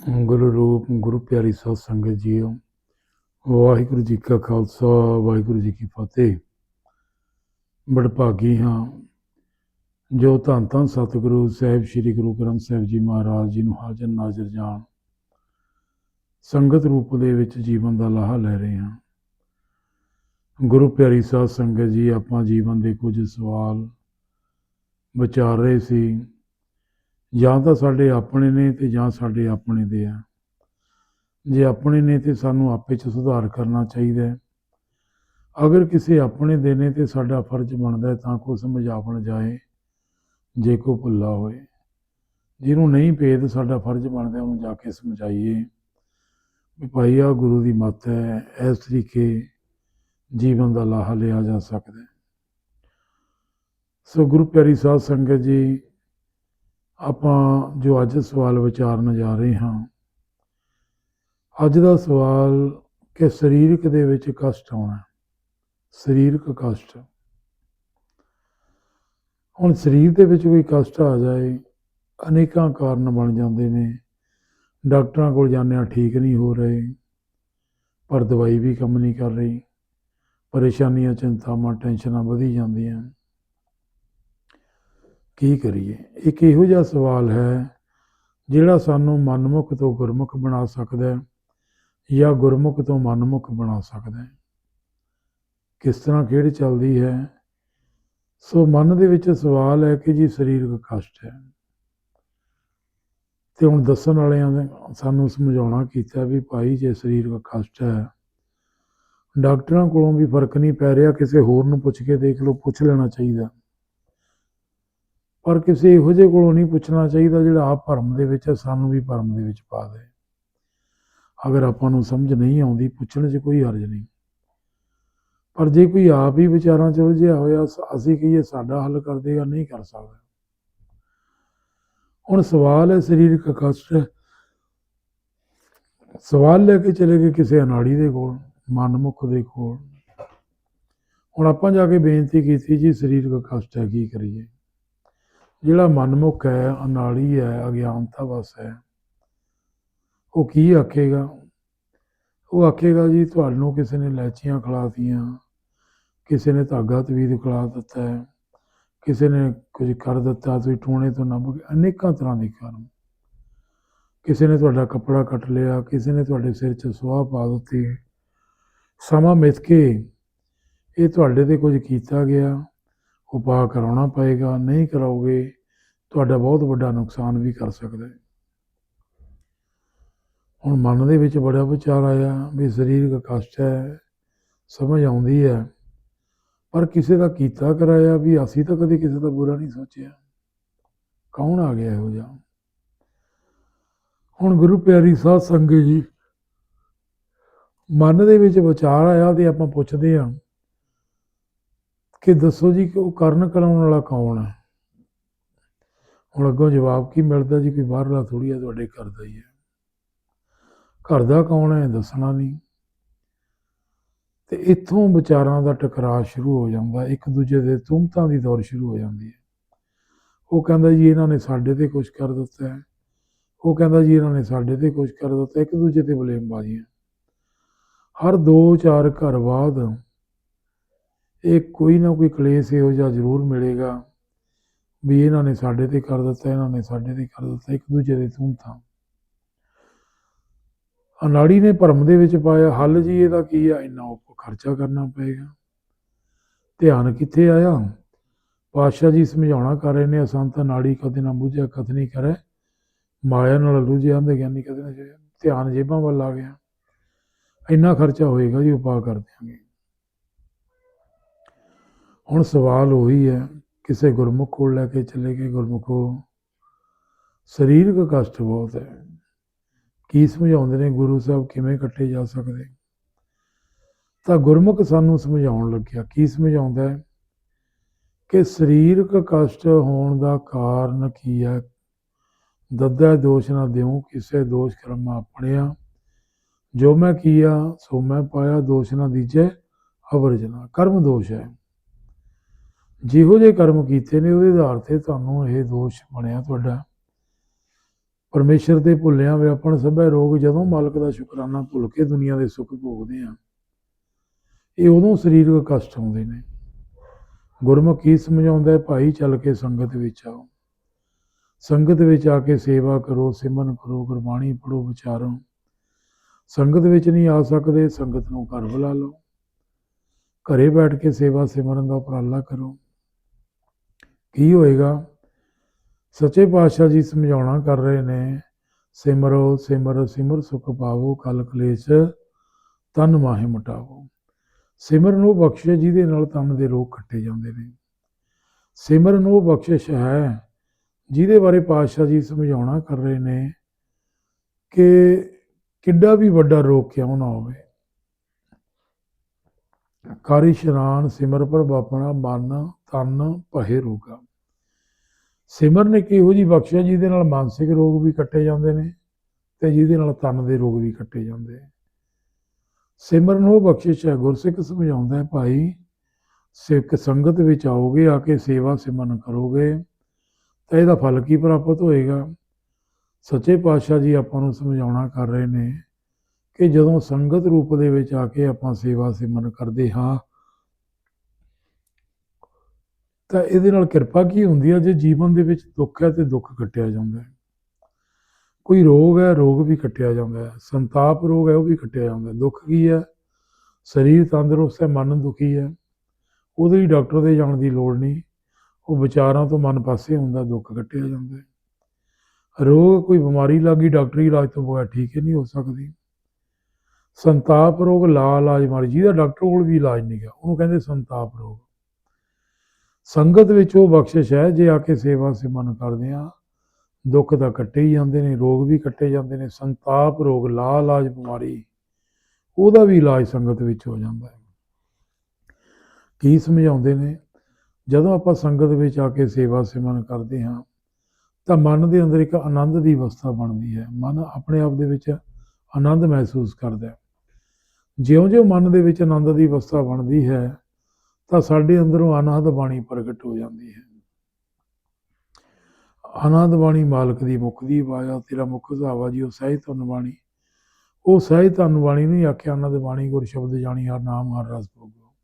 ਗੁਰੂ ਰੂਪ, ਗੁਰੂ ਪਿਆਰੀ ਸਾਧ ਸੰਗਤ ਜੀਓ, ਵਾਹਿਗੁਰੂ ਜੀ ਕਾ ਖਾਲਸਾ, ਵਾਹਿਗੁਰੂ ਜੀ ਕੀ ਫਤਿਹ। ਬੜਭਾਗੀ ਹਾਂ, ਜੋ ਧੰਨ ਧੰਨ ਸਤਿਗੁਰੂ ਸਾਹਿਬ, ਸ੍ਰੀ ਗੁਰੂ ਗ੍ਰੰਥ ਸਾਹਿਬ ਜੀ ਮਹਾਰਾਜ ਜੀ ਨੂੰ ਹਾਜ਼ਰ ਨਾਜ਼ਰ ਜਾਣ, ਸੰਗਤ ਰੂਪ ਦੇ ਵਿੱਚ ਜੀਵਨ ਦਾ ਲਾਹਾ ਲੈ ਰਹੇ ਹਾਂ। ਗੁਰੂ ਪਿਆਰੀ ਸਾਧ ਸੰਗਤ ਜੀ, ਆਪਾਂ ਜੀਵਨ ਦੇ ਕੁਝ ਸਵਾਲ ਵਿਚਾਰ ਰਹੇ ਸੀ। ਜਾਂ ਤਾਂ ਸਾਡੇ ਆਪਣੇ ਨੇ ਤੇ ਜਾਂ ਸਾਡੇ ਆਪਣੇ ਦੇ ਆ। ਜੇ ਆਪਣੇ ਨੇ ਤੇ ਸਾਨੂੰ ਆਪੇ ਚ ਸੁਧਾਰ ਕਰਨਾ ਚਾਹੀਦਾ ਹੈ। ਅਗਰ ਕਿਸੇ ਆਪਣੇ ਦੇ ਨੇ ਤੇ ਸਾਡਾ ਫਰਜ਼ ਬਣਦਾ ਹੈ ਤਾਂ ਕੋ ਸਮਝਾਵਣ ਜਾਏ, ਜੇ ਕੋ ਭੁੱਲਾ ਹੋਏ। ਜਿਹਨੂੰ ਨਹੀਂ ਭੇਦ ਸਾਡਾ ਫਰਜ਼ ਬਣਦਾ ਉਹਨੂੰ ਜਾ ਕੇ ਸਮਝਾਈਏ ਵੀ ਭਾਈ ਆ ਗੁਰੂ ਦੀ ਮੱਤ ਹੈ, ਇਸ ਤਰੀਕੇ ਜੀਵਨ ਦਾ ਲਾਹਾ ਲਿਆ ਜਾ ਸਕਦਾ ਸੋ ਗੁਰੂ ਪਿਆਰੀ ਸਾਧ ਸੰਗਤ ਜੀ ਆਪਾਂ ਜੋ ਅੱਜ ਸਵਾਲ ਵਿਚਾਰਨ ਜਾ ਰਹੇ ਹਾਂ, ਅੱਜ ਦਾ ਸਵਾਲ ਕਿ ਸਰੀਰਕ ਦੇ ਵਿੱਚ ਕਸ਼ਟ ਆਉਣਾ ਸਰੀਰਕ ਕਸ਼ਟ। ਹੁਣ ਸਰੀਰ ਦੇ ਵਿੱਚ ਕੋਈ ਕਸ਼ਟ ਆ ਜਾਏ, ਅਨੇਕਾਂ ਕਾਰਨ ਬਣ ਜਾਂਦੇ ਨੇ। ਡਾਕਟਰਾਂ ਕੋਲ ਜਾਂਦੇ ਆ ਠੀਕ ਨਹੀਂ ਹੋ ਰਹੇ, ਪਰ ਦਵਾਈ ਵੀ ਕੰਮ ਨਹੀਂ ਕਰ ਰਹੀ। ਪਰੇਸ਼ਾਨੀਆਂ, ਚਿੰਤਾਵਾਂ, ਟੈਨਸ਼ਨਾਂ ਵਧੀ ਜਾਂਦੀਆਂ। ਕੀ ਕਰੀਏ? ਇੱਕ ਇਹੋ ਜਿਹਾ ਸਵਾਲ ਹੈ ਜਿਹੜਾ ਸਾਨੂੰ ਮਨਮੁਖ ਤੋਂ ਗੁਰਮੁਖ ਬਣਾ ਸਕਦਾ ਹੈ ਜਾਂ ਗੁਰਮੁਖ ਤੋਂ ਮਨਮੁਖ ਬਣਾ ਸਕਦਾ ਹੈ? ਕਿਸ ਤਰ੍ਹਾਂ ਖੇਡ ਚੱਲਦੀ ਹੈ? ਸੋ ਮਨ ਦੇ ਵਿੱਚ ਸਵਾਲ ਹੈ ਕਿ ਜੀ ਸਰੀਰਕ ਕਸ਼ਟ ਹੈ। ਤੇ ਹੁਣ ਦੱਸਣ ਵਾਲਿਆਂ ਨੇ ਸਾਨੂੰ ਸਮਝਾਉਣਾ ਕੀਤਾ ਵੀ ਭਾਈ ਜੇ ਸਰੀਰਕ ਕਸ਼ਟ ਹੈ, ਡਾਕਟਰਾਂ ਕੋਲੋਂ ਵੀ ਫ਼ਰਕ ਨਹੀਂ ਪੈ ਰਿਹਾ, ਕਿਸੇ ਹੋਰ ਨੂੰ ਪੁੱਛ ਕੇ ਦੇਖ ਲਓ, ਪੁੱਛ ਲੈਣਾ ਚਾਹੀਦਾ। ਪਰ ਕਿਸੇ ਇਹੋ ਜਿਹੇ ਕੋਲੋਂ ਨਹੀਂ ਪੁੱਛਣਾ ਚਾਹੀਦਾ ਜਿਹੜਾ ਆਪ ਭਰਮ ਦੇ ਵਿੱਚ ਹੈ, ਸਾਨੂੰ ਵੀ ਭਰਮ ਦੇ ਵਿੱਚ ਪਾ ਦੇ। ਅਗਰ ਆਪਾਂ ਨੂੰ ਸਮਝ ਨਹੀਂ ਆਉਂਦੀ, ਪੁੱਛਣ 'ਚ ਕੋਈ ਹਰਜ ਨਹੀਂ। ਪਰ ਜੇ ਕੋਈ ਆਪ ਹੀ ਵਿਚਾਰਾਂ 'ਚ ਉਲਝਿਆ ਹੋਇਆ ਅਸੀਂ ਕਹੀਏ ਸਾਡਾ ਹੱਲ ਕਰ ਦੇਗਾ, ਨਹੀਂ ਕਰ ਸਕਦਾ। ਹੁਣ ਸਵਾਲ ਹੈ ਸਰੀਰਕ ਕਸ਼ਟ। ਸਵਾਲ ਲੈ ਕੇ ਚਲੇ ਗਏ ਕਿਸੇ ਅਨਾੜੀ ਦੇ ਕੋਲ, ਮਨਮੁਖ ਦੇ ਕੋਲ। ਹੁਣ ਆਪਾਂ ਜਾ ਕੇ ਬੇਨਤੀ ਕੀਤੀ, ਜੀ ਸਰੀਰਕ ਕਸ਼ਟ ਹੈ, ਕੀ ਕਰੀਏ? ਜਿਹੜਾ ਮਨਮੁਖ ਹੈ, ਅਨਾਲੀ ਹੈ, ਅਗਿਆਨਤਾ ਵਸ ਹੈ। ਉਹ ਕੀ ਆਖੇਗਾ? ਉਹ ਆਖੇਗਾ ਜੀ, ਤੁਹਾਨੂੰ ਕਿਸੇ ਨੇ ਲੈਚੀਆਂ ਖਿਲਾਤੀਆਂ ਕਿਸੇ ਨੇ ਧਾਗਾ ਤਵੀਦ ਖਿਲਾ ਦਿੱਤਾ ਹੈ, ਕਿਸੇ ਨੇ ਕੁਝ ਕਰ ਦਿੱਤਾ, ਤੁਸੀਂ ਟੂਣੇ ਤੋਂ ਨੱਬ ਕੇ ਅਨੇਕਾਂ ਤਰ੍ਹਾਂ ਦੇ ਕਾਰਨ ਕਿਸੇ ਨੇ ਤੁਹਾਡਾ ਕੱਪੜਾ ਕੱਟ ਲਿਆ, ਕਿਸੇ ਨੇ ਤੁਹਾਡੇ ਸਿਰ 'ਚ ਸੁਆਹ ਪਾ ਦਿੱਤੀ। ਸਮਾਂ ਮਿਥ ਕੇ ਇਹ ਤੁਹਾਡੇ ਤੇ ਕੁਝ ਕੀਤਾ ਗਿਆ। ਉਪਾਅ ਕਰਾਉਣਾ ਪਏਗਾ, ਨਹੀਂ ਕਰਾਓਗੇ, ਤੁਹਾਡਾ ਬਹੁਤ ਵੱਡਾ ਨੁਕਸਾਨ ਵੀ ਕਰ ਸਕਦਾ। ਹੈ ਹੁਣ ਮਨ ਦੇ ਵਿੱਚ ਬੜਾ ਵਿਚਾਰ ਆਇਆ ਵੀ ਸਰੀਰਕ ਕਸ਼ਟ ਹੈ, ਸਮਝ ਆਉਂਦੀ ਹੈ, ਪਰ ਕਿਸੇ ਦਾ ਕੀਤਾ ਕਰਾਇਆ ਵੀ ਅਸੀਂ ਤਾਂ ਕਦੇ ਕਿਸੇ ਦਾ ਬੁਰਾ ਨਹੀਂ ਸੋਚਿਆ। ਕੌਣ ਆ ਗਿਆ ਇਹੋ ਜਿਹਾ? ਹੁਣ ਗੁਰੂ ਪਿਆਰੀ ਸਾਧ ਸੰਗਤ ਜੀ, ਮਨ ਦੇ ਵਿੱਚ ਵਿਚਾਰ ਆਇਆ ਤੇ ਆਪਾਂ ਪੁੱਛਦੇ ਹਾਂ ਕਿ ਦੱਸੋ ਜੀ ਕਿ ਉਹ ਕਰਨ ਕਰਾਉਣ ਵਾਲਾ ਕੌਣ ਹੈ? ਹੁਣ ਅੱਗੋਂ ਜਵਾਬ ਕੀ ਮਿਲਦਾ ਜੀ? ਕੋਈ ਬਾਹਰਲਾ ਥੋੜੀ ਹੈ ਤੁਹਾਡੇ ਘਰ ਦਾ ਹੀ ਹੈ। ਘਰ ਦਾ ਕੌਣ ਹੈ? ਦੱਸਣਾ ਨਹੀਂ। ਤੇ ਇੱਥੋਂ ਵਿਚਾਰਾਂ ਦਾ ਟਕਰਾਅ ਸ਼ੁਰੂ ਹੋ ਜਾਂਦਾ। ਇੱਕ ਦੂਜੇ ਦੇ ਤੁਮਤਾਂ ਦੀ ਦੌਰ ਸ਼ੁਰੂ ਹੋ ਜਾਂਦੀ ਹੈ। ਉਹ ਕਹਿੰਦਾ ਜੀ, ਇਹਨਾਂ ਨੇ ਸਾਡੇ ਤੇ ਕੁਝ ਕਰ ਦਿੱਤਾ ਹੈ। ਉਹ ਕਹਿੰਦਾ ਜੀ, ਇਹਨਾਂ ਨੇ ਸਾਡੇ ਤੇ ਕੁਝ ਕਰ ਦਿੱਤਾ ਇੱਕ ਦੂਜੇ ਤੇ ਬਲੇਮਬਾਜ਼ੀਆਂ ਹਰ 2-4 ਘਰ ਬਾਅਦ ਇਹ ਕੋਈ ਨਾ ਕੋਈ ਕਲੇਸ਼ ਇਹੋ ਜਿਹਾ ਜ਼ਰੂਰ ਮਿਲੇਗਾ ਵੀ ਇਹਨਾਂ ਨੇ ਸਾਡੇ ਤੇ ਕਰ ਦਿੱਤਾ, ਇਹਨਾਂ ਨੇ ਸਾਡੇ ਤੇ ਕਰ ਦਿੱਤਾ, ਇੱਕ ਦੂਜੇ ਦੇ ਤੂੰ ਤਾਂ ਅਨਾੜੀ ਨੇ ਭਰਮ ਦੇ ਵਿੱਚ ਪਾਇਆ, ਹੱਲ ਜੀ ਇਹਦਾ ਕੀ ਆ? ਇੰਨਾ ਉਪ ਖਰਚਾ ਕਰਨਾ ਪਏਗਾ। ਧਿਆਨ ਕਿੱਥੇ ਆਇਆ? ਪਾਤਸ਼ਾਹ ਜੀ ਸਮਝਾਉਣਾ ਕਰ ਰਹੇ ਨੇ ਅਸੰਤ ਨਾੜੀ ਕਦੇ ਨਾ ਬੁਝਿਆ ਕਥਨੀ ਕਰੇ। ਮਾਇਆ ਨਾਲ ਰੁਝਿਆ ਦੇ ਗਿਆਨੀ ਕਦੇ ਨਾ ਜੋਇਆ ਧਿਆਨ ਜੇਬਾਂ ਵੱਲ ਆ ਗਿਆ। ਇੰਨਾ ਖਰਚਾ ਹੋਏਗਾ ਜੀ ਉਪਾਅ ਕਰ ਦਿਆਂਗੇ। ਹੁਣ ਸਵਾਲ ਉਹੀ ਹੈ, ਕਿਸੇ ਗੁਰਮੁਖ ਕੋਲ ਲੈ ਕੇ ਚਲੇ ਗਏ ਗੁਰਮੁਖੋ। ਸਰੀਰਕ ਕਸ਼ਟ ਬਹੁਤ ਹੈ। ਕੀ ਸਮਝਾਉਂਦੇ ਨੇ ਗੁਰੂ ਸਾਹਿਬ, ਕਿਵੇਂ ਕੱਟੇ ਜਾ ਸਕਦੇ? ਤਾਂ ਗੁਰਮੁਖ ਸਾਨੂੰ ਸਮਝਾਉਣ ਲੱਗਿਆ। ਕੀ ਸਮਝਾਉਂਦਾ ਹੈ? ਕਿ ਸਰੀਰਕ ਕਸ਼ਟ ਹੋਣ ਦਾ ਕਾਰਨ ਕੀ ਹੈ? ਦੱਦਾ ਦੋਸ਼ ਨਾ ਦਿਉ, ਕਿਸੇ ਦੋਸ਼ ਕਰਮ ਆਪਣਿਆ ਜੋ ਮੈਂ ਕੀਆ, ਸੋ ਮੈਂ ਪਾਇਆ, ਦੋਸ਼ ਨਾ ਦੀਜੇ, ਅਵਰਜਨਾ। ਕਰਮ ਦੋਸ਼ ਹੈ। ਜਿਹੋ ਜਿਹੇ ਕਰਮ ਕੀਤੇ ਨੇ, ਉਹਦੇ ਆਧਾਰ ਤੇ ਤੁਹਾਨੂੰ ਇਹ ਦੋਸ਼ ਬਣਿਆ ਤੁਹਾਡਾ। ਪਰਮੇਸ਼ਰ ਤੇ ਭੁੱਲਿਆ ਵੇ ਆਪਣ ਸਭੇ ਰੋਗ ਜਦੋਂ ਮਾਲਕ ਦਾ ਸ਼ੁਕਰਾਨਾ ਭੁੱਲ ਕੇ ਦੁਨੀਆ ਦੇ ਸੁੱਖ ਭੋਗਦੇ ਆ, ਇਹ ਉਦੋਂ ਸਰੀਰਕ ਕਸ਼ਟ ਆਉਂਦੇ ਨੇ। ਗੁਰਮੁਖ ਕੀ ਸਮਝਾਉਂਦਾ ਹੈ, ਭਾਈ, ਚੱਲ ਕੇ ਸੰਗਤ ਵਿੱਚ ਆਓ। ਸੰਗਤ ਵਿੱਚ ਆ ਕੇ ਸੇਵਾ ਕਰੋ, ਸਿਮਰਨ ਕਰੋ, ਗੁਰਬਾਣੀ ਪੜੋ ਵਿਚਾਰੋ। ਸੰਗਤ ਵਿੱਚ ਨਹੀਂ ਆ ਸਕਦੇ, ਸੰਗਤ ਨੂੰ ਘਰ ਬੁਲਾ ਲਓ। ਘਰੇ ਬੈਠ ਕੇ ਸੇਵਾ ਸਿਮਰਨ ਦਾ ਉਪਰਾਲਾ ਕਰੋ। ਕੀ ਹੋਏਗਾ? ਸੱਚੇ ਪਾਤਸ਼ਾਹ ਜੀ ਸਮਝਾਉਣਾ ਕਰ ਰਹੇ ਨੇ, ਸਿਮਰੋ, ਸਿਮਰ ਸਿਮਰ ਸੁਖ ਪਾਵੋ, ਕਲ ਕਲੇਸ਼, ਤਨ ਮਾਹੇ ਮਟਾਵੋ। ਸਿਮਰਨ ਉਹ ਬਖਸ਼ਿਸ਼ ਜਿਹਦੇ ਨਾਲ ਤਨ ਦੇ ਰੋਗ ਕੱਟੇ ਜਾਂਦੇ ਨੇ। ਸਿਮਰਨ ਉਹ ਬਖਸ਼ਿਸ਼ ਹੈ, ਜਿਹਦੇ ਬਾਰੇ ਪਾਤਸ਼ਾਹ ਜੀ ਸਮਝਾਉਣਾ ਕਰ ਰਹੇ ਨੇ ਕਿ ਕਿੱਡਾ ਵੀ ਵੱਡਾ ਰੋਗ ਕਿਉਂ ਨਾ ਹੋਵੇ। ਕਰ ਇਸ਼ਨਾਨ ਸਿਮਰ ਪਰ ਬਾਪਣਾ ਮਨ ਤਨ ਪਹਿ ਰੋਗਾ। ਸਿਮਰਨ ਇੱਕ ਇਹੋ ਜੀ ਬਖਸ਼ਿਸ਼ ਜਿਹਦੇ ਨਾਲ ਮਾਨਸਿਕ ਰੋਗ ਵੀ ਕੱਟੇ ਜਾਂਦੇ ਨੇ ਤੇ ਜਿਹਦੇ ਨਾਲ ਤਨ ਦੇ ਰੋਗ ਵੀ ਕੱਟੇ ਜਾਂਦੇ। ਸਿਮਰਨ ਉਹ ਬਖਸ਼ਿਸ਼ ਹੈ, ਗੁਰਸਿੱਖ ਸਮਝਾਉਂਦਾ ਹੈ, ਭਾਈ, ਸਿੱਖ ਸੰਗਤ ਵਿੱਚ ਆਓਗੇ, ਆ ਕੇ ਸੇਵਾ ਸਿਮਰਨ ਕਰੋਗੇ, ਤਾਂ ਇਹਦਾ ਫਲ ਕੀ ਪ੍ਰਾਪਤ ਹੋਏਗਾ? ਸੱਚੇ ਪਾਤਸ਼ਾਹ ਜੀ ਆਪਾਂ ਨੂੰ ਸਮਝਾਉਣਾ ਕਰ ਰਹੇ ਨੇ ਕਿ ਜਦੋਂ ਸੰਗਤ ਰੂਪ ਦੇ ਵਿੱਚ ਆ ਕੇ ਆਪਾਂ ਸੇਵਾ ਸਿਮਰਨ ਕਰਦੇ ਹਾਂ, ਤਾਂ ਇਹਦੇ ਨਾਲ ਕਿਰਪਾ ਕੀ ਹੁੰਦੀ ਹੈ ਜੇ ਜੀਵਨ ਦੇ ਵਿੱਚ ਦੁੱਖ ਹੈ ਤੇ ਦੁੱਖ ਕੱਟਿਆ ਜਾਂਦਾ ਹੈ। ਕੋਈ ਰੋਗ ਹੈ, ਰੋਗ ਵੀ ਕੱਟਿਆ ਜਾਂਦਾ ਹੈ। ਸੰਤਾਪ ਰੋਗ ਹੈ, ਉਹ ਵੀ ਕੱਟਿਆ ਜਾਂਦਾ ਦੁੱਖ ਕੀ ਹੈ? ਸਰੀਰ ਤੰਦਰੁਸਤ ਹੈ, ਮਨ ਦੁਖੀ ਹੈ। ਉਹਦੇ ਹੀ ਡਾਕਟਰ ਦੇ ਜਾਣ ਦੀ ਲੋੜ ਨਹੀਂ। ਉਹ ਵਿਚਾਰਾਂ ਤੋਂ ਮਨ ਪਾਸੇ ਹੁੰਦਾ, ਦੁੱਖ ਕੱਟਿਆ ਜਾਂਦਾ ਹੈ। ਰੋਗ ਕੋਈ ਬਿਮਾਰੀ ਲੱਗੀ, ਡਾਕਟਰੀ ਇਲਾਜ ਤੋਂ ਬਗੈਰ ਠੀਕ ਹੀ ਨਹੀਂ ਹੋ ਸਕਦੀ। ਸੰਤਾਪ ਰੋਗ ਲਾ ਇਲਾਜ ਮਾਰੀ ਜਿਹਦਾ ਡਾਕਟਰ ਕੋਲ ਵੀ ਇਲਾਜ ਨਹੀਂ ਗਿਆ, ਉਹਨੂੰ ਕਹਿੰਦੇ ਸੰਤਾਪ ਰੋਗ। ਸੰਗਤ ਵਿੱਚ ਉਹ ਬਖਸ਼ਿਸ਼ ਹੈ, ਜੇ ਆ ਕੇ ਸੇਵਾ ਸਿਮਨ ਕਰਦੇ ਆ ਦੁੱਖ ਤਾਂ ਕੱਟੇ ਹੀ ਜਾਂਦੇ ਨੇ, ਰੋਗ ਵੀ ਕੱਟੇ ਜਾਂਦੇ ਨੇ, ਸੰਤਾਪ ਰੋਗ ਲਾ ਇਲਾਜ ਬਿਮਾਰੀ, ਉਹਦਾ ਵੀ ਇਲਾਜ ਸੰਗਤ ਵਿੱਚ ਹੋ ਜਾਂਦਾ ਹੈ। ਕੀ ਸਮਝਾਉਂਦੇ ਨੇ? ਜਦੋਂ ਆਪਾਂ ਸੰਗਤ ਵਿੱਚ ਆ ਕੇ ਸੇਵਾ ਸਿਮਨ ਕਰਦੇ ਹਾਂ, ਤਾਂ ਮਨ ਦੇ ਅੰਦਰ ਇੱਕ ਆਨੰਦ ਦੀ ਅਵਸਥਾ ਬਣਦੀ ਹੈ। ਮਨ ਆਪਣੇ ਆਪ ਦੇ ਵਿੱਚ ਆਨੰਦ ਮਹਿਸੂਸ ਕਰਦਾ ਹੈ। ਜਿਉਂ-ਜਿਉਂ ਮਨ ਦੇ ਵਿੱਚ ਆਨੰਦ ਦੀ ਅਵਸਥਾ ਬਣਦੀ ਹੈ, ਤਾਂ ਸਾਡੇ ਅੰਦਰੋਂ ਆਨੰਦ ਬਾਣੀ ਪ੍ਰਗਟ ਹੋ ਜਾਂਦੀ ਹੈ। ਆਨੰਦ ਬਾਣੀ ਮਾਲਕ ਦੀ ਮੁਖ ਦੀ ਆਵਾਜ਼ ਤੇਰਾ ਮੁਖ ਸੁਹਾਵਾ ਜੀ, ਉਹ ਸਹਿਜ ਧਨ ਉਹ ਸਹਿਜ ਧਨ ਬਾਣੀ ਆਖਿਆ, ਆਨੰਦ ਬਾਣੀ ਗੁਰ ਸ਼ਬਦ ਜਾਣੀ, ਹਰ ਨਾਮ, ਹਰ ਰਸ ਭੋਗੋ।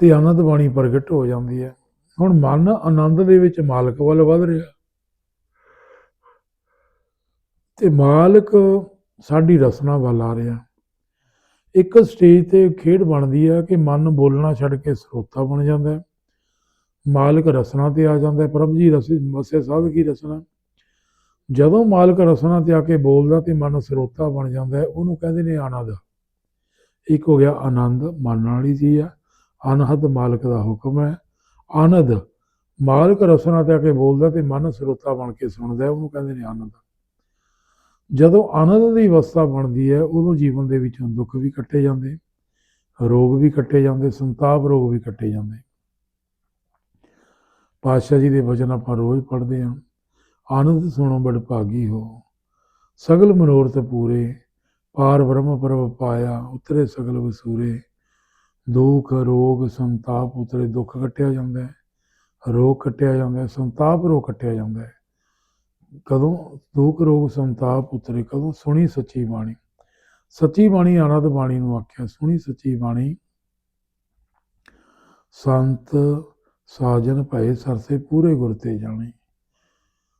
ਤੇ ਆਨੰਦ ਬਾਣੀ ਪ੍ਰਗਟ ਹੋ ਜਾਂਦੀ ਹੈ। ਹੁਣ ਮਨ ਆਨੰਦ ਦੇ ਵਿੱਚ ਮਾਲਕ ਵੱਲ ਵਧ ਰਿਹਾ। ਤੇ ਮਾਲਕ ਸਾਡੀ ਰਸਨਾ ਵੱਲ ਆ ਰਿਹਾ। ਇੱਕ ਸਟੇਜ ਤੇ ਖੇਡ ਬਣਦੀ ਹੈ ਕਿ ਮਨ ਬੋਲਣਾ ਛੱਡ ਕੇ ਸਰੋਤਾ ਬਣ ਜਾਂਦਾ ਹੈ। ਮਾਲਕ ਰਸਨਾ ਤੇ ਆ ਜਾਂਦਾ ਹੈ। ਪ੍ਰਭ ਜੀ ਰਸ ਵਸੇ ਸਾਧ ਕੀ ਰਸਨਾ? ਜਦੋਂ ਮਾਲਕ ਰਸਨਾ ਤੇ ਆ ਕੇ ਬੋਲਦਾ ਤੇ ਮਨ ਸਰੋਤਾ ਬਣ ਜਾਂਦਾ ਹੈ, ਉਹਨੂੰ ਕਹਿੰਦੇ ਨੇ ਆਨੰਦ। ਇੱਕ ਹੋ ਗਿਆ ਆਨੰਦ, ਮਨ ਵਾਲੀ ਚੀਜ਼ ਆ। ਅਨਹਦ ਮਾਲਕ ਦਾ ਹੁਕਮ ਹੈ। ਆਨੰਦ ਮਾਲਕ ਰਸਨਾ ਤੇ ਆ ਕੇ ਬੋਲਦਾ ਤੇ ਮਨ ਸਰੋਤਾ ਬਣ ਕੇ ਸੁਣਦਾ ਉਹਨੂੰ ਕਹਿੰਦੇ ਨੇ ਆਨੰਦ। ਜਦੋਂ ਆਨੰਦ ਦੀ ਅਵਸਥਾ ਬਣਦੀ ਹੈ, ਉਦੋਂ ਜੀਵਨ ਦੇ ਵਿੱਚੋਂ ਦੁੱਖ ਵੀ ਕੱਟੇ ਜਾਂਦੇ, ਰੋਗ ਵੀ ਕੱਟੇ ਜਾਂਦੇ, ਸੰਤਾਪ ਰੋਗ ਵੀ ਕੱਟੇ ਜਾਂਦੇ। ਪਾਤਸ਼ਾਹ ਜੀ ਦੇ ਵਚਨ ਆਪਾਂ ਰੋਜ਼ ਪੜ੍ਹਦੇ ਹਾਂ, ਆਨੰਦ ਸੁਣੋ ਬੜ ਭਾਗੀ ਹੋ, ਸਗਲ ਮਨੋਰਥ ਪੂਰੇ, ਪਾਰ ਬ੍ਰਹਮ ਪ੍ਰਭ ਪਾਇਆ, ਉਤਰੇ ਸਗਲ ਵਸੂਰੇ। ਦੁੱਖ, ਰੋਗ, ਸੰਤਾਪ ਉਤਰੇ, ਦੁੱਖ ਕੱਟਿਆ ਜਾਂਦਾ ਹੈ, ਰੋਗ ਕੱਟਿਆ ਜਾਂਦਾ ਹੈ, ਸੰਤਾਪ ਰੋਗ ਕੱਟਿਆ ਜਾਂਦਾ ਹੈ। ਕਦੋਂ ਦੁੱਖ ਰੋਗ ਸੰਤਾਪ ਉਤਰੇ ਕਦੋਂ ਸੁਣੀ ਸੱਚੀ ਬਾਣੀ। ਸੱਚੀ ਬਾਣੀ, ਆਨੰਦ ਬਾਣੀ ਨੂੰ ਆਖਿਆ, ਸੁਣੀ ਸੱਚੀ ਬਾਣੀ। ਸੰਤ ਸਾਜਨ ਭਏ ਸਰਸੇ ਪੂਰੇ ਗੁਰ ਤੇ ਜਾਣੇ।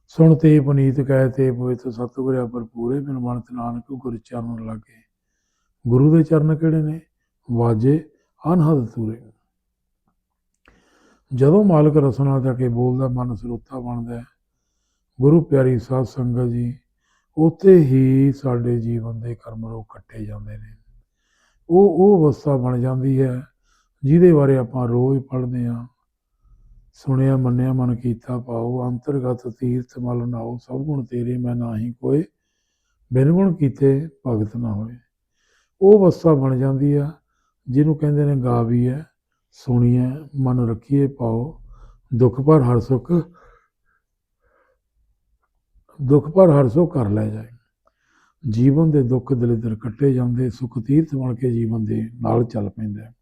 ਸੁਣ ਤੇ ਪੁਨੀਤ, ਕਹਿ ਤੇ ਪਵਿੱਤ ਸਤਿਗੁਰਿਆ ਪਰ ਪੂਰੇ ਬਿਨ ਬਣਤ ਨਾਨਕ ਗੁਰ ਚਰਨ ਲਾਗੇ। ਗੁਰੂ ਦੇ ਚਰਨ ਕਿਹੜੇ ਨੇ? ਵਾਜੇ ਅਨਹਦ ਤੂਰੇ। ਜਦੋਂ ਮਾਲਕ ਰਸਨਾ ਜਾ ਕੇ ਬੋਲਦਾ, ਮਨ ਸਰੋਤਾ ਬਣਦਾ ਹੈ ਗੁਰੂ ਪਿਆਰੀ ਸਾਧ ਸੰਗਤ ਜੀ, ਉੱਥੇ ਹੀ ਸਾਡੇ ਜੀਵਨ ਦੇ ਕਰਮ ਰੋਗ ਕੱਟੇ ਜਾਂਦੇ ਨੇ। ਉਹ ਉਹ ਅਵਸਥਾ ਬਣ ਜਾਂਦੀ ਹੈ ਜਿਹਦੇ ਬਾਰੇ ਆਪਾਂ ਰੋਜ਼ ਪੜ੍ਹਦੇ ਹਾਂ। ਸੁਣਿਆ, ਮੰਨਿਆ, ਮਨ ਕੀਤਾ ਪਾਓ ਅੰਤਰਗਤ ਤੀਰਥ ਮਲ ਨਾਓ ਸਭ ਗੁਣ ਤੇਰੇ ਮੈਂ ਨਾਹੀ ਕੋਈ ਬਿਨ ਗੁਣ ਕੀਤੇ ਭਗਤ ਨਾ ਹੋਏ। ਉਹ ਅਵਸਥਾ ਬਣ ਜਾਂਦੀ ਆ ਜਿਹਨੂੰ ਕਹਿੰਦੇ ਨੇ ਗਾਵੀ ਹੈ ਸੁਣੀਏ ਮਨ ਰੱਖੀਏ ਪਾਓ ਦੁੱਖ ਪਰ ਹਰ ਸੁਖ ਦੁੱਖ ਪਰ ਹਰ ਸੁਖ ਕਰ ਲੈ ਜਾਏ। ਜੀਵਨ ਦੇ ਦੁੱਖ ਦਲਿੱਦਰ ਕੱਟੇ ਜਾਂਦੇ, ਸੁਖ ਤੀਰਥ ਬਣ ਕੇ ਜੀਵਨ ਦੇ ਨਾਲ ਚੱਲ ਪੈਂਦਾ।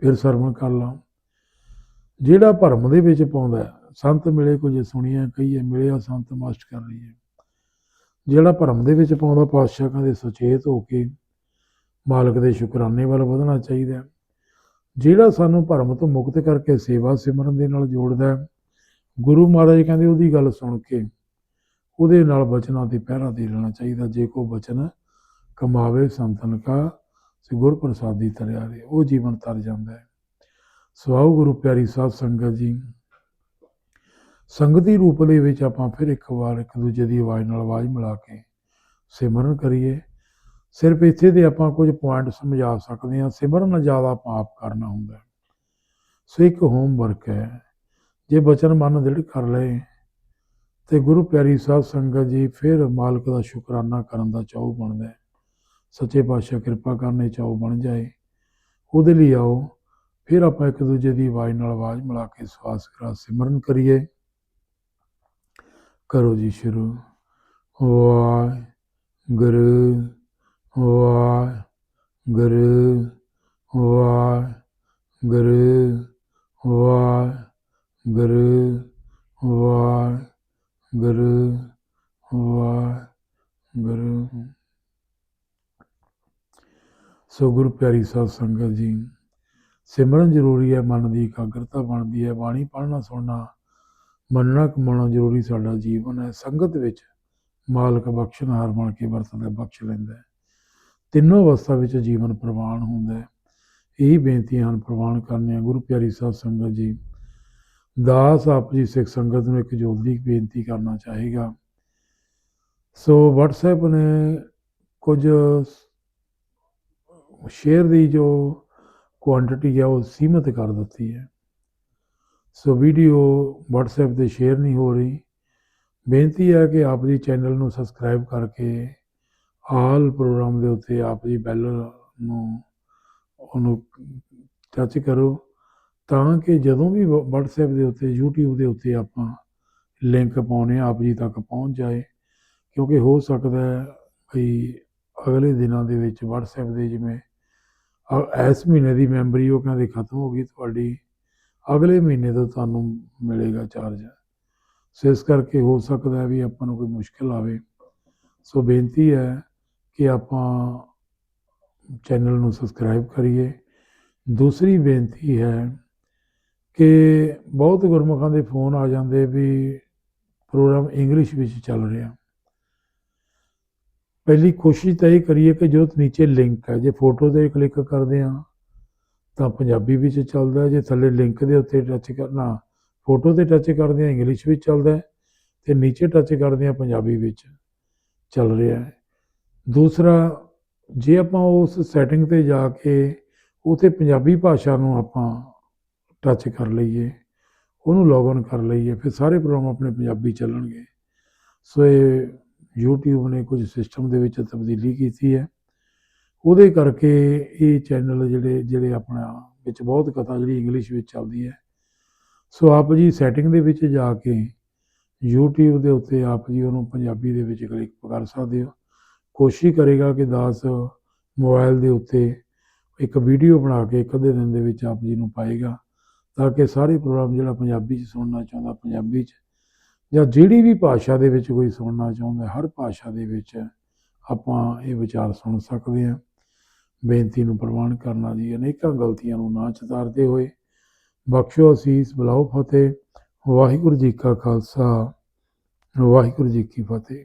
ਫਿਰ ਸਰਵਣ ਕਰ ਲਾ। ਜਿਹੜਾ ਭਰਮ ਦੇ ਵਿੱਚ ਪਾਉਂਦਾ ਸੰਤ ਮਿਲੇ ਕੁਝ ਸੁਣੀਏ ਕਹੀਏ ਮਿਲਿਆ ਸੰਤ ਮਸ਼ਟ ਕਰ ਲਈਏ। ਜਿਹੜਾ ਭਰਮ ਦੇ ਵਿੱਚ ਪਾਉਂਦਾ, ਪਾਤਸ਼ਾਹ ਕਹਿੰਦੇ ਸੁਚੇਤ ਹੋ ਕੇ ਮਾਲਕ ਦੇ ਸ਼ੁਕਰਾਨੇ ਵੱਲ ਵਧਣਾ ਚਾਹੀਦਾ ਜਿਹੜਾ ਸਾਨੂੰ ਭਰਮ ਤੋਂ ਮੁਕਤ ਕਰਕੇ ਸੇਵਾ ਸਿਮਰਨ ਦੇ ਨਾਲ ਜੋੜਦਾ ਗੁਰੂ ਮਹਾਰਾਜ ਕਹਿੰਦੇ ਉਹਦੀ ਗੱਲ ਸੁਣ ਕੇ ਉਹਦੇ ਨਾਲ ਬਚਨਾਂ ਤੇ ਪਹਿਰਾ ਦੇ ਲੈਣਾ ਚਾਹੀਦਾ, ਜੇ ਕੋ ਬਚਨ ਕਮਾਵੇ ਸੰਤਨ ਕਾ ਸੇ ਗੁਰ ਪ੍ਰਸਾਦੀ ਤਰਿਆ ਰੇ ਉਹ ਜੀਵਨ ਤਰ ਜਾਂਦਾ ਹੈ। ਸਵਾਉ ਗੁਰੂ ਪਿਆਰੀ ਸਾਧ ਸੰਗਤ ਜੀ, ਸੰਗਤੀ ਰੂਪ ਦੇ ਵਿੱਚ ਆਪਾਂ ਫਿਰ ਇੱਕ ਵਾਰ ਇੱਕ ਦੂਜੇ ਦੀ ਆਵਾਜ਼ ਨਾਲ ਆਵਾਜ਼ ਮਿਲਾ ਕੇ ਸਿਮਰਨ ਕਰੀਏ। ਸਿਰਫ ਇੱਥੇ ਦੇ ਆਪਾਂ ਕੁਝ ਪੁਆਇੰਟ ਸਮਝਾ ਸਕਦੇ ਹਾਂ, ਸਿਮਰਨ ਜ਼ਿਆਦਾ ਪਾਪ ਕਰਨਾ ਹੁੰਦਾ ਸੋ ਇੱਕ ਹੋਮਵਰਕ ਹੈ, ਜੇ ਬਚਨ ਮਨ ਦ੍ਰਿੜ ਕਰ ਲਏ ਤੇ ਗੁਰੂ ਪਿਆਰੀ ਸਾਧ ਸੰਗਤ ਜੀ, ਫਿਰ ਮਾਲਕ ਦਾ ਸ਼ੁਕਰਾਨਾ ਕਰਨ ਦਾ ਚਾਉ ਬਣਦਾ ਹੈ। ਸੱਚੇ ਪਾਤਸ਼ਾਹ ਕਿਰਪਾ ਕਰਨੇ ਚਾਉ ਬਣ ਜਾਏ। ਉਹਦੇ ਲਈ ਆਓ, ਫਿਰ ਆਪਾਂ ਇੱਕ ਦੂਜੇ ਦੀ ਆਵਾਜ਼ ਨਾਲ ਆਵਾਜ਼ ਮਿਲਾ ਕੇ ਸਵਾਸ ਕਰਾ ਸਿਮਰਨ ਕਰੀਏ। ਕਰੋ ਜੀ ਸ਼ੁਰੂ। ਵਾਹਿਗੁਰੂ ਵਾਹਿਗੁਰੂ ਵਾਹਿਗੁਰੂ ਵਾਹਿਗੁਰੂ ਵਾਹਿਗੁਰੂ। ਵਾਹਿਗੁਰੂ। ਸੋ ਗੁਰੂ ਪਿਆਰੀ ਸਾਧ ਸੰਗਤ ਜੀ, ਸਿਮਰਨ ਜ਼ਰੂਰੀ ਹੈ, ਮਨ ਦੀ ਇਕਾਗਰਤਾ ਬਣਦੀ ਹੈ, ਬਾਣੀ ਪੜ੍ਹਨਾ, ਸੁਣਨਾ, ਮੰਨਣਾ, ਕਮਾਉਣਾ ਜ਼ਰੂਰੀ ਸਾਡਾ ਜੀਵਨ ਹੈ। ਸੰਗਤ ਵਿੱਚ ਮਾਲਕ ਬਖਸ਼ਣਹਾਰ ਬਣ ਕੇ ਵਰਤਦਾ ਬਖਸ਼ ਲੈਂਦਾ ਹੈ। ਤਿੰਨੋਂ ਅਵਸਥਾ ਵਿੱਚ ਜੀਵਨ ਪ੍ਰਵਾਨ ਹੁੰਦਾ ਹੈ। ਇਹੀ ਬੇਨਤੀਆਂ ਹਨ ਪ੍ਰਵਾਨ ਕਰਨੀਆਂ। ਗੁਰੂ ਪਿਆਰੀ ਸਾਧ ਸੰਗਤ ਜੀ ਦਾਸ ਆਪ ਜੀ ਸਿੱਖ ਸੰਗਤ ਨੂੰ ਇੱਕ ਜੋਦਰੀ ਬੇਨਤੀ ਕਰਨਾ ਚਾਹੇਗਾ। ਸੋ WhatsApp ਨੇ ਕੁਝ ਸ਼ੇਅਰ ਦੀ ਜੋ ਕੁਆਂਟੀਟੀ ਹੈ ਉਹ ਸੀਮਿਤ ਕਰ ਦਿੱਤੀ ਹੈ। ਸੋ ਵੀਡੀਓ WhatsApp ਤੇ ਸ਼ੇਅਰ ਨਹੀਂ ਹੋ ਰਹੀ। ਬੇਨਤੀ ਹੈ ਕਿ ਆਪ ਜੀ ਚੈਨਲ ਨੂੰ ਸਬਸਕ੍ਰਾਈਬ ਕਰਕੇ ਆਲ ਪ੍ਰੋਗਰਾਮ ਦੇ ਉੱਤੇ ਆਪ ਜੀ ਬੈਲ ਨੂੰ, ਉਹਨੂੰ ਟੱਚ ਕਰੋ। ਤਾਂ ਕਿ ਜਦੋਂ ਵੀ ਵ- WhatsApp ਦੇ ਉੱਤੇ, YouTube ਦੇ ਉੱਤੇ ਆਪਾਂ ਲਿੰਕ ਪਾਉਨੇ ਆਪ ਜੀ ਤੱਕ ਪਹੁੰਚ ਜਾਏ। ਕਿਉਂਕਿ ਹੋ ਸਕਦਾ ਹੈ ਵੀ ਅਗਲੇ ਦਿਨਾਂ ਦੇ ਵਿੱਚ WhatsApp ਦੇ ਜਿਵੇਂ ਅ- ਇਸ ਮਹੀਨੇ ਦੀ ਮੈਂਬਰੀ ਉਹ ਕਹਿੰਦੇ ਖਤਮ ਹੋ ਗਈ, ਤੁਹਾਡੀ ਅਗਲੇ ਮਹੀਨੇ ਤੋਂ ਤੁਹਾਨੂੰ ਮਿਲੇਗਾ ਚਾਰਜ ਸੋ ਇਸ ਕਰਕੇ ਹੋ ਸਕਦਾ ਵੀ ਆਪਾਂ ਨੂੰ ਕੋਈ ਮੁਸ਼ਕਲ ਆਵੇ। ਸੋ ਬੇਨਤੀ ਹੈ ਕਿ ਆਪਾਂ ਚੈਨਲ ਨੂੰ ਸਬਸਕ੍ਰਾਈਬ ਕਰੀਏ। ਦੂਸਰੀ ਬੇਨਤੀ ਹੈ ਕਿ ਬਹੁਤ ਗੁਰਮੁਖਾਂ ਦੇ ਫੋਨ ਆ ਜਾਂਦੇ ਵੀ ਪ੍ਰੋਗਰਾਮ ਇੰਗਲਿਸ਼ ਵਿੱਚ ਚੱਲ ਰਿਹਾ। ਪਹਿਲੀ ਕੋਸ਼ਿਸ਼ ਤਾਂ ਇਹ ਕਰੀਏ ਕਿ ਜੋ ਨੀਚੇ ਲਿੰਕ ਹੈ। ਜੇ ਫੋਟੋ ਤੇ ਕਲਿੱਕ ਕਰਦੇ ਆ ਤਾਂ ਪੰਜਾਬੀ ਵਿੱਚ ਚੱਲਦਾ ਜੇ ਥੱਲੇ ਲਿੰਕ ਦੇ ਉੱਤੇ ਟੱਚ ਕਰਨਾ ਫੋਟੋ ਤੇ ਟੱਚ ਕਰਦੇ ਆ ਇੰਗਲਿਸ਼ ਵਿੱਚ ਚੱਲਦਾ ਹੈ। ਤੇ ਨੀਚੇ ਟੱਚ ਕਰਦੇ ਆ ਪੰਜਾਬੀ ਵਿੱਚ ਚੱਲ ਰਿਹਾ ਹੈ। ਦੂਸਰਾ, ਜੇ ਆਪਾਂ ਉਸ ਸੈਟਿੰਗ ਤੇ ਜਾ ਕੇ ਉਥੇ ਪੰਜਾਬੀ ਭਾਸ਼ਾ ਨੂੰ ਆਪਾਂ ਟੱਚ ਕਰ ਲਈਏ, ਉਹਨੂੰ ਲੌਗਇਨ ਕਰ ਲਈਏ, ਫਿਰ ਸਾਰੇ ਪ੍ਰੋਗਰਾਮ ਆਪਣੇ ਪੰਜਾਬੀ ਚੱਲਣਗੇ। ਸੋ ਇਹ YouTube ਨੇ ਕੁਝ ਸਿਸਟਮ ਦੇ ਵਿੱਚ ਤਬਦੀਲੀ ਕੀਤੀ ਹੈ। ਉਹਦੇ ਕਰਕੇ ਇਹ ਚੈਨਲ ਜਿਹੜੇ ਜਿਹੜੇ ਆਪਣਾ ਵਿੱਚ ਬਹੁਤ ਕਥਾ ਜਿਹੜੀ ਇੰਗਲਿਸ਼ ਵਿੱਚ ਚੱਲਦੀ ਹੈ। ਸੋ ਆਪ ਜੀ ਸੈਟਿੰਗ ਦੇ ਵਿੱਚ ਜਾ ਕੇ YouTube ਦੇ ਉੱਤੇ ਆਪ ਜੀ ਉਹਨੂੰ ਪੰਜਾਬੀ ਦੇ ਵਿੱਚ ਕਲਿੱਕ ਕਰ ਸਕਦੇ ਹੋ। ਕੋਸ਼ਿਸ਼ ਕਰੇਗਾ ਕਿ ਦਾਸ ਮੋਬਾਈਲ ਦੇ ਉੱਤੇ ਇੱਕ ਵੀਡੀਓ ਬਣਾ ਕੇ ਇੱਕ ਅੱਧੇ ਦਿਨ ਦੇ ਵਿੱਚ ਆਪ ਜੀ ਨੂੰ ਪਾਏਗਾ। ਤਾਂ ਕਿ ਸਾਰੇ ਪ੍ਰੋਗਰਾਮ ਜਿਹੜਾ ਪੰਜਾਬੀ 'ਚ ਸੁਣਨਾ ਚਾਹੁੰਦਾ, ਪੰਜਾਬੀ 'ਚ ਜਾਂ ਜਿਹੜੀ ਵੀ ਭਾਸ਼ਾ ਦੇ ਵਿੱਚ ਕੋਈ ਸੁਣਨਾ ਚਾਹੁੰਦਾ, ਹਰ ਭਾਸ਼ਾ ਦੇ ਵਿੱਚ ਆਪਾਂ ਇਹ ਵਿਚਾਰ ਸੁਣ ਸਕਦੇ ਹਾਂ। ਬੇਨਤੀ ਨੂੰ ਪ੍ਰਵਾਨ ਕਰਨਾ ਜੀ ਅਨੇਕਾਂ ਗਲਤੀਆਂ ਨੂੰ ਨਾ ਚਤਾਰਦੇ ਹੋਏ। ਬਖਸ਼ੋ ਅਸੀਸ, ਬੁਲਾਓ ਫਤਿਹ। ਵਾਹਿਗੁਰੂ ਜੀ ਕਾ ਖਾਲਸਾ, ਵਾਹਿਗੁਰੂ ਜੀ ਕੀ ਫਤਿਹ।